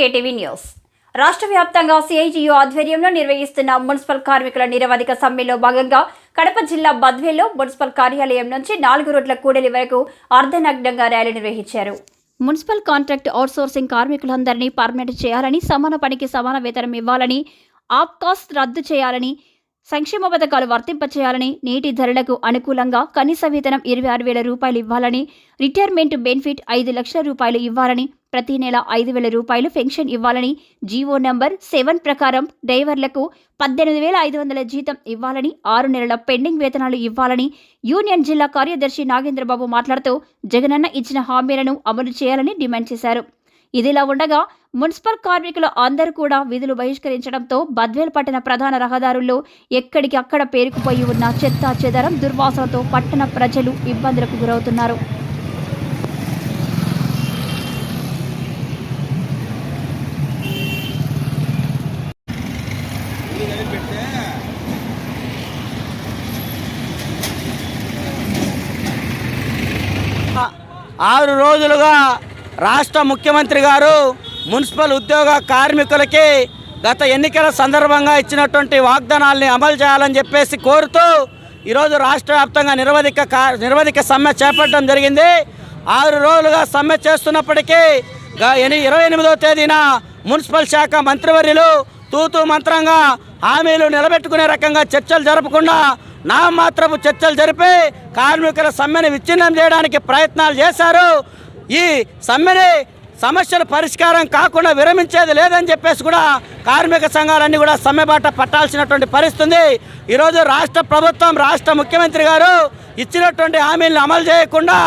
KTV news. రాష్ట్ర వ్యాప్తంగా CITU ఆధ్వర్యంలో నిర్వహిస్తున్న మున్సిపల్ కార్మికుల నిరవధిక సమ్మెలో భాగంగా కడప జిల్లా బద్వేలో మున్సిపల్ కార్యాలయం నుంచి నాలుగు రోడ్ల కూడలి వరకు అర్ధనగ్నంగా ర్యాలీ నిర్వహించారు. మున్సిపల్ కాంట్రాక్ట్ అవుట్సోర్సింగ్ కార్మికులందరినీ పర్మనెంట్ చేయాలని సమాన పనికి సమాన వేతనం ఇవ్వాలని ఆప్కాస్ రద్దు చేయాలని సంక్షేమ పథకాలు వర్తింపచేయాలని నీటి ధరలకు అనుకూలంగా కనీస వేతనం ఇరవై ఆరు వేల రూపాయలు ఇవ్వాలని రిటైర్మెంట్ బెనిఫిట్ ఐదు లక్షల రూపాయలు ఇవ్వాలని ప్రతి నెల ఐదు వేల రూపాయలు పెన్షన్ ఇవ్వాలని జీవో నంబర్ సెవెన్ ప్రకారం డ్రైవర్లకు పద్దెనిమిది వేల ఐదు వందల జీతం ఇవ్వాలని ఆరు నెలల పెండింగ్ వేతనాలు ఇవ్వాలని యూనియన్ జిల్లా కార్యదర్శి నాగేంద్రబాబు మాట్లాడుతూ జగనన్న ఇచ్చిన హామీలను అమలు చేయాలని డిమాండ్ చేశారు. ఇదిలా ఉండగా మున్సిపల్ కార్మికులు అందరూ కూడా విధులు బహిష్కరించడంతో బద్వేల్ పట్టణ ప్రధాన రహదారుల్లో ఎక్కడికి అక్కడ పేరుకుపోయి ఉన్న చెత్త చెదరం దుర్వాసనతో పట్టణ ప్రజలు ఇబ్బందులకు గురవుతున్నారు. ఆరు రోజులుగా రాష్ట్ర ముఖ్యమంత్రి గారు మున్సిపల్ ఉద్యోగ కార్మికులకి గత ఎన్నికల సందర్భంగా ఇచ్చినటువంటి వాగ్దానాల్ని అమలు చేయాలని చెప్పేసి కోరుతూ ఈరోజు రాష్ట్ర వ్యాప్తంగా నిరవధిక కా నిరవధిక సమ్మె చేపట్టడం జరిగింది. ఆరు రోజులుగా సమ్మె చేస్తున్నప్పటికీ గ- ఎని ఇరవై ఎనిమిదో తేదీన మున్సిపల్ శాఖ మంత్రివర్యులు తూతూ మంత్రంగా హామీలు నిలబెట్టుకునే రకంగా చర్చలు జరపకుండా నా మాత్రపు చర్చలు జరిపి కార్మికుల సమ్మెను విచ్ఛిన్నం చేయడానికి ప్రయత్నాలు చేశారు. ఈ సమ్మెని సమస్యల పరిష్కారం కాకుండా విరమించేది లేదని చెప్పేసి కూడా కార్మిక సంఘాలన్నీ కూడా సమ్మెబాట పట్టాల్సినటువంటి పరిస్థితుంది. ఈరోజు రాష్ట్ర ప్రభుత్వం రాష్ట్ర ముఖ్యమంత్రి గారు ఇచ్చినటువంటి హామీలను అమలు చేయకుండా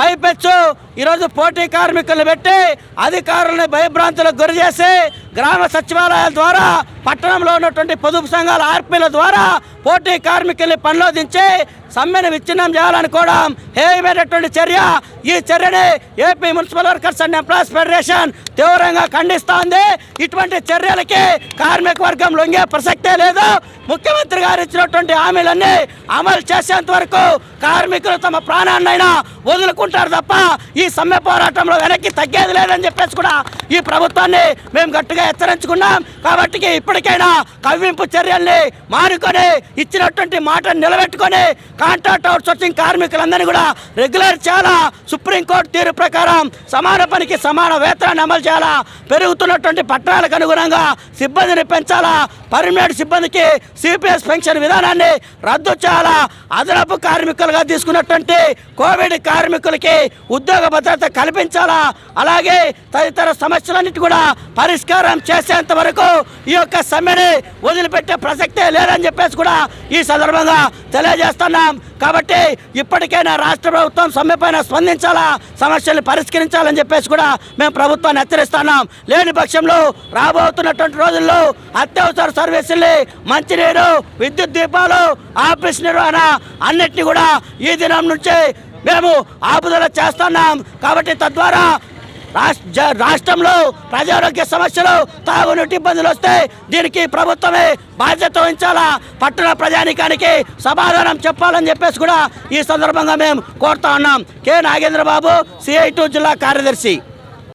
పైపెచ్చు. ఈరోజు పోటీ కార్మికులను పెట్టి అధికారులను భయభ్రాంతులకు గురి చేసి గ్రామ సచివాలయాల ద్వారా పట్టణంలో ఉన్నటువంటి పొదుపు సంఘాల ఆర్పీల ద్వారా పోటీ కార్మికుల్ని పనిలో దించి సమ్మెను విచ్ఛిన్నం చేయాలనుకోవడం హేయమైనటువంటి చర్య. ఈ చర్యని AP municipal workers and employees federation తీవ్రంగా ఖండిస్తోంది. ఇటువంటి చర్యలకి కార్మిక వర్గం లొంగే ప్రసక్తే లేదు. ముఖ్యమంత్రి గారు ఇచ్చినటువంటి హామీలన్నీ అమలు చేసేంత వరకు కార్మికులు తమ ప్రాణాన్నైనా వదులుకుంటారు తప్ప ఈ సమ్మె పోరాటంలో వెనక్కి తగ్గేది లేదని చెప్పేసి కూడా ఈ ప్రభుత్వాన్ని మేము గట్టిగా హెచ్చరించుకున్నాం. కాబట్టి ఇప్పటికైనా కవ్వింపు చర్యల్ని మానుకొని ఇచ్చినటువంటి మాటను నిలబెట్టుకొని కాంట్రాక్ట్ అవుట్సోర్సింగ్ కార్మికులందరినీ కూడా రెగ్యులర్ చేయాలా? సుప్రీంకోర్టు తీరు ప్రకారం సమాన పనికి సమాన వేతనాన్ని అమలు చేయాలా? పెరుగుతున్నటువంటి పట్టణాలకు అనుగుణంగా సిబ్బందిని పెంచాలా? పర్మనెంట్ సిబ్బందికి సిపిఎస్ పెన్షన్ విధానాన్ని రద్దు చేయాలా? అదనపు కార్మికులుగా తీసుకున్నటువంటి కోవిడ్ కార్మికులకి ఉద్యోగ భద్రత కల్పించాలా? అలాగే తదితర సమస్యలన్నిటి కూడా పరిష్కారం చేసేంత వరకు ఈ యొక్క సమ్మెని వదిలిపెట్టే ప్రసక్తే లేదని చెప్పేసి కూడా ఈ సందర్భంగా తెలియజేస్తున్నాం. కాబట్టి ఇప్పటికైనా రాష్ట్ర ప్రభుత్వం సమ్మెపైన స్పందించాలా? సమస్యలు పరిష్కరించాలని చెప్పేసి కూడా మేము ప్రభుత్వాన్ని హెచ్చరిస్తున్నాం. లేని పక్షంలో రాబోతున్నటువంటి రోజుల్లో అత్యవసర సర్వీసుల్ని మంచినీరు విద్యుత్ దీపాలు ఆఫీస్ నిర్వహణ అన్నిటినీ కూడా ఈ దినం నుంచి మేము ఆపుదల చేస్తున్నాం. కాబట్టి తద్వారా రాష్ట్ర రాష్ట్రంలో ప్రజారోగ్య సమస్యలు తాగునీటి ఇబ్బందులు వస్తే దీనికి ప్రభుత్వమే బాధ్యత వహించాలా? పట్టణ ప్రజానికానికి సమాధానం చెప్పాలని చెప్పేసి కూడా ఈ సందర్భంగా మేము కోరుతా ఉన్నాం. కె. నాగేంద్రబాబు సిఐ జిల్లా కార్యదర్శి.